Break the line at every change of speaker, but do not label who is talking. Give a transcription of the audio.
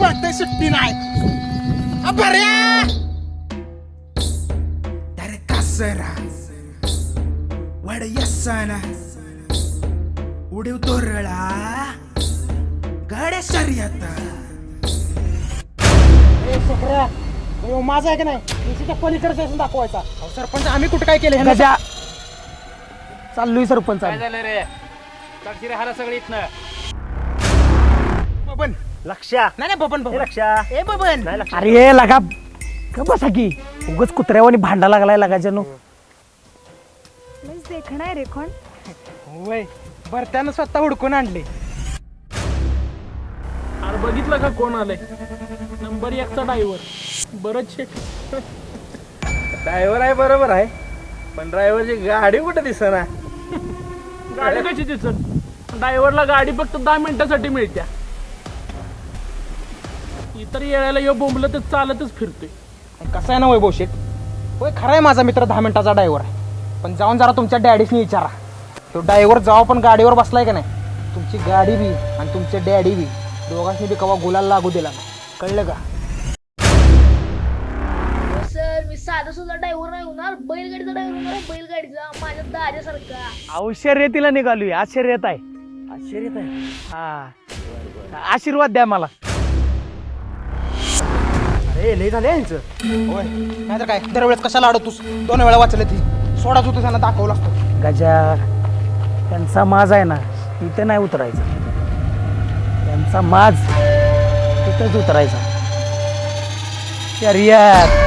पळतय सुट्टी नाही बऱ्या अरे कसरा वड यस्साना उडीव तोरळा गाड्या शर्यत माझा आहे का नाही? तुझ्या पलीकडे स्टेशन दाखवायचा. अहो, सरपंच आम्ही कुठं काय केलं?
गजा चाललोय सरपंच
काय झालं रे? तडशिरे हाला सगळी इथनं.
बबन.
लक्षा.
नाही नाही बबन बबन.
लक्षा.
ए बबन.
अरे लगा का बसा की. उगच कुत्र्यावानी भांडा लागलाय लगाच्यानो
मीच देखणार रे कोण?
होय बर त्यानं स्वतः हुडकून आणले.
अरे बघितलं का कोण आलंय? नंबर एकचा ड्रायव्हर. बरंच शेट.
ड्रायव्हर आहे बरोबर आहे. पण ड्रायव्हरची गाडी कुठे दिसना?
गाडी कशी दिसत ड्रायव्हरला गाडी फक्त दहा मिनिटासाठी मिळत्या. इतर येळाला यो बोंबलं तर चालतच फिरतोय.
कसं आहे ना वैभव शेठ? होय खरं आहे माझा मित्र दहा मिनिटाचा ड्रायव्हर आहे. पण जाऊन जरा तुमच्या डॅडीसनी विचारा. तो ड्रायव्हर जेव्हा पण गाडीवर बसलाय का नाही? तुमची गाडी बी आणि तुमचे डॅडी बी दोघांनी बी कवा गुलाल लागू दिला. नाही कळलं का?
मी साधा सुद्धा ड्रायव्हर नाही होणार बैलगाडीचा ड्रायव्हर होणार बैलगाडीचा माझ्या दाऱ्यासारखा
अहो शर्यतीला निघालोय आज शर्यत आहे. आज शर्यत आहे? हा. आशीर्वाद द्या मला.
अरे लय झाले यांचं. होय. नाहीतर काय दरवेळेस कशाला अडवतोस दोन वेळा वाचलं ती. सोडा तू त्यांना दाखवलं असतं
गजा त्यांचा माज आहे ना इथं नाही उतरायचा. त्यांचा माज तिथंच उतरायचा. शर्यत.